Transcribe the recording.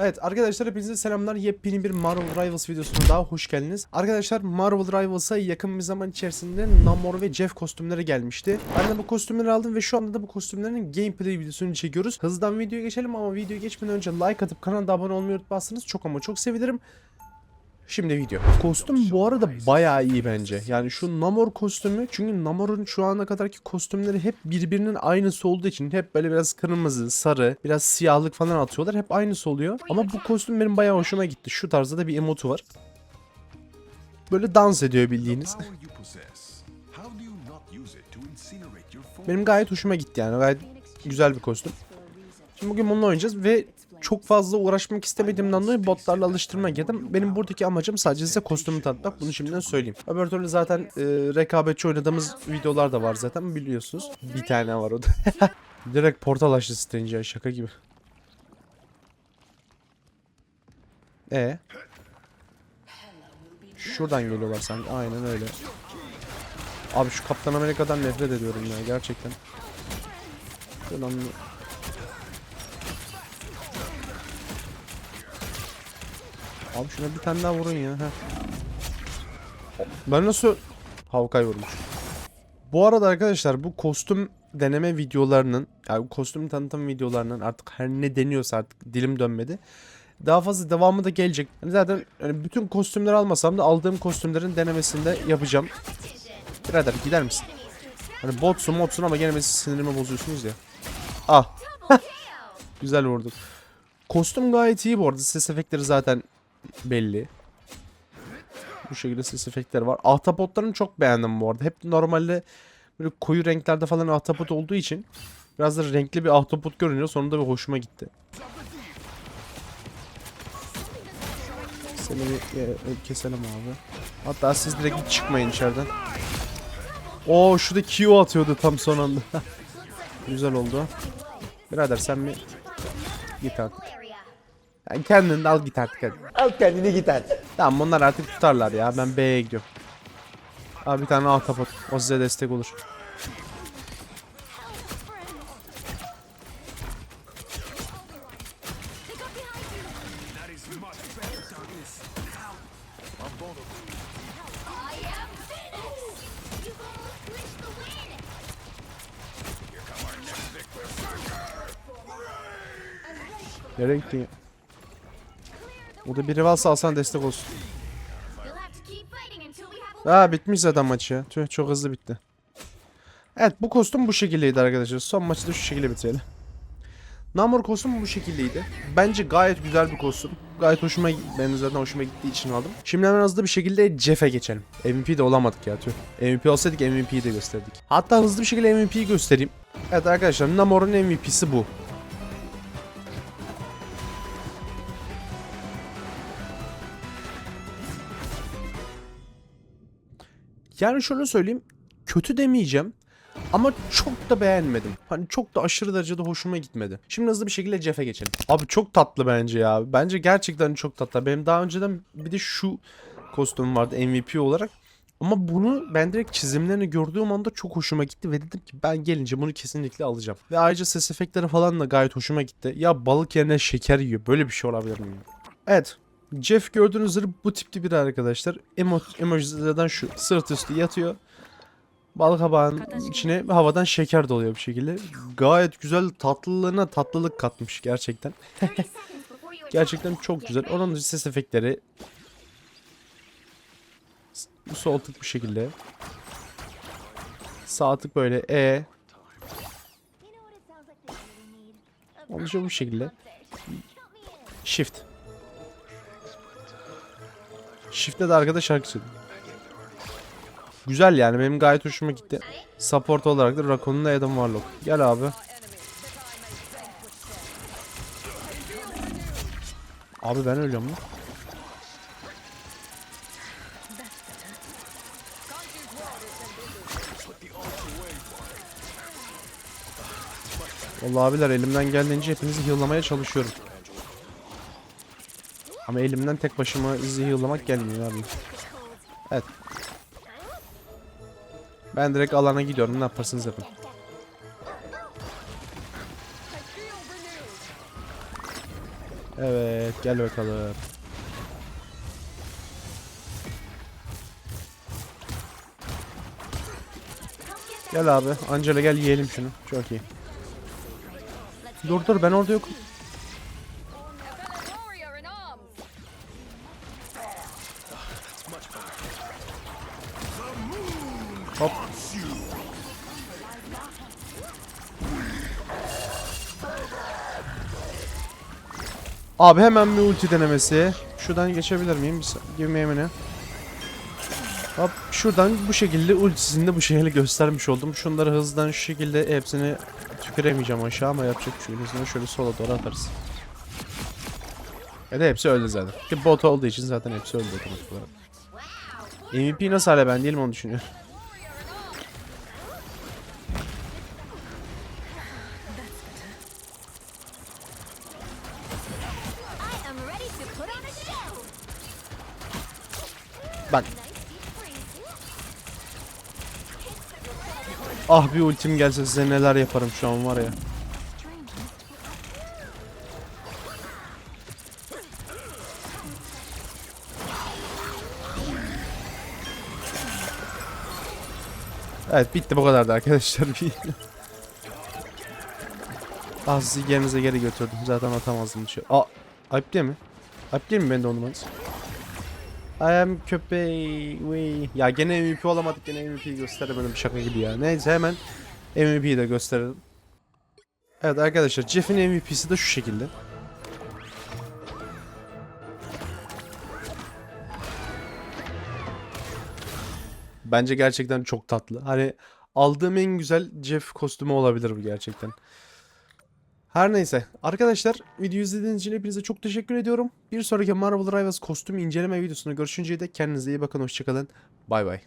Evet arkadaşlar hepinize selamlar. Yepyeni bir Marvel Rivals videosuna daha hoş geldiniz. Arkadaşlar Marvel Rivals'a yakın bir zaman içerisinde Namor ve Jeff kostümleri gelmişti. Ben de bu kostümleri aldım ve şu anda da bu kostümlerin gameplay videosunu çekiyoruz. Hızdan videoya geçelim ama videoya geçmeden önce like atıp kanala abone olmayı unutmazsanız çok ama çok sevinirim. Şimdi video. Kostüm bu arada bayağı iyi bence. Yani şu Namor kostümü çünkü Namor'un şu ana kadarki kostümleri hep birbirinin aynısı olduğu için hep böyle biraz kırmızı, sarı, biraz siyahlık falan atıyorlar. Hep aynısı oluyor. Ama bu kostüm benim bayağı hoşuma gitti. Şu tarzda da bir emotu var. Böyle dans ediyor bildiğiniz. Benim gayet hoşuma gitti yani. Gayet güzel bir kostüm. Şimdi bugün bununla oynayacağız ve çok fazla uğraşmak istemediğimden dolayı botlarla alıştırmak yedim. Benim buradaki amacım sadece size kostümü tanıtmak. Bunu şimdiden söyleyeyim. Öbür türlü zaten e, rekabetçi oynadığımız videolar da var zaten biliyorsunuz. Bir tane var o da. Direkt portal açtı Strange ya şaka gibi. E Şuradan geliyorlar sanki. Aynen öyle. Abi şu Kaptan Amerika'dan nefret ediyorum ya gerçekten. Şuradan Abi şuna bir tane daha vurun ya. Heh. Ben nasıl Havkay vurmuş. Bu arada arkadaşlar bu kostüm deneme videolarının yani kostüm tanıtım videolarının artık her ne deniyorsa artık dilim dönmedi. Daha fazla devamı da gelecek. Hani zaten hani bütün kostümleri almasam da aldığım kostümlerin denemesini de yapacağım. Birader gider misin? Hani botsun motsun ama gene sinirimi bozuyorsunuz ya. Ah. Güzel vurduk. Kostüm gayet iyi bu arada. Ses efektleri zaten belli. Bu şekilde ses efektleri var. Ahtapotlarını çok beğendim bu arada. Hep normalde böyle koyu renklerde falan ahtapot olduğu için biraz da renkli bir ahtapot görünüyor. Sonunda bir hoşuma gitti. Seni bir e, e, keselim abi. Hatta siz direkt hiç çıkmayın içeriden. Oo şurada Q atıyordu tam son anda. Güzel oldu. Birader sen bir git artık. Yani kendini de al git artık hadi. Al kendini git hadi. Tamam bunlar artık tutarlar ya. Ben B'ye gidiyorum. Abi bir tane ahtapot. O size destek olur. Nereye gittin ya? Burada biri varsa alsan destek olsun. Aa bitmiş zaten maçı ya. Tüh çok hızlı bitti. Evet bu kostüm bu şekildeydi arkadaşlar. Son maçı da şu şekilde bitirelim. Namor kostümü bu şekildeydi. Bence gayet güzel bir kostüm. Gayet hoşuma benim zaten hoşuma gittiği için aldım. Şimdi hemen hızlı bir şekilde Jeff'e geçelim. MVP de olamadık ya tüh. MVP olsaydık MVP'yi de gösterdik. Hatta hızlı bir şekilde MVP'yi göstereyim. Evet arkadaşlar Namor'un MVP'si bu. Yani şöyle söyleyeyim. Kötü demeyeceğim. Ama çok da beğenmedim. Hani çok da aşırı derecede hoşuma gitmedi. Şimdi hızlı bir şekilde Jeff'e geçelim. Abi çok tatlı bence ya. Bence gerçekten çok tatlı. Benim daha önceden bir de şu kostüm vardı MVP olarak. Ama bunu ben direkt çizimlerini gördüğüm anda çok hoşuma gitti ve dedim ki ben gelince bunu kesinlikle alacağım. Ve ayrıca ses efektleri falan da gayet hoşuma gitti. Ya balık yerine şeker yiyor. Böyle bir şey olabilir mi? Evet. Jeff gördüğünüz üzere bu tipli biri arkadaşlar. Emo emojilerden şu sırt üstü yatıyor. Bal kabağının içine havadan şeker doluyor bir şekilde. Gayet güzel tatlılığına tatlılık katmış gerçekten. Gerçekten çok güzel. Onun ses efektleri sol tık bu şekilde. Sağ tık böyle E. Dışı bu şekilde. Shift. Shift'te de arkada şarkı söylüyor. Güzel yani benim gayet hoşuma gitti. Support olarak da Rakon'un Adam Warlock. Gel abi. Abi ben ölüyorum lan. Vallahi abiler elimden geldiğince hepinizi heal'lamaya çalışıyorum. Ama elimden tek başıma izi heal'lamak gelmiyor abi. Evet. Ben direkt alana gidiyorum. Ne yaparsınız yapın. Evet gel bakalım. Gel abi. Angela gel yiyelim şunu. Çok iyi. Dur dur ben orada yokum. Hop. Abi hemen bir ulti denemesi. Şuradan geçebilir miyim? Minute. Hop şuradan bu şekilde ultisini de bu şekilde göstermiş oldum. Şunları hızdan şu şekilde hepsini tüküremeyeceğim aşağı ama yapacak bir şey şöyle sola doğru atarız. Ya da hepsi öldü zaten. Bot olduğu için zaten hepsi öldü otomatik olarak. MVP nasıl hala ben değilim onu düşünüyorum. Bak ah bir ultim gelse size neler yaparım şu an var ya. Evet bitti bu kadardı arkadaşlar. ah sizi yerinize geri götürdüm. Zaten atamazdım dışarı. Aa ayıp değil mi? Değil mi ben de olmanız? I am köpeği. Vıy. Ya gene MVP olamadık. Gene MVP'yi gösteremedim şaka gibi ya. Neyse hemen MVP'yi de gösterelim. Evet arkadaşlar Jeff'in MVP'si de şu şekilde. Bence gerçekten çok tatlı. Hani aldığım en güzel Jeff kostümü olabilir bu gerçekten. Her neyse. Arkadaşlar videoyu izlediğiniz için hepinize çok teşekkür ediyorum. Bir sonraki Marvel Rivals kostüm inceleme videosunda görüşünceye dek kendinize iyi bakın. Hoşçakalın. Bay bay.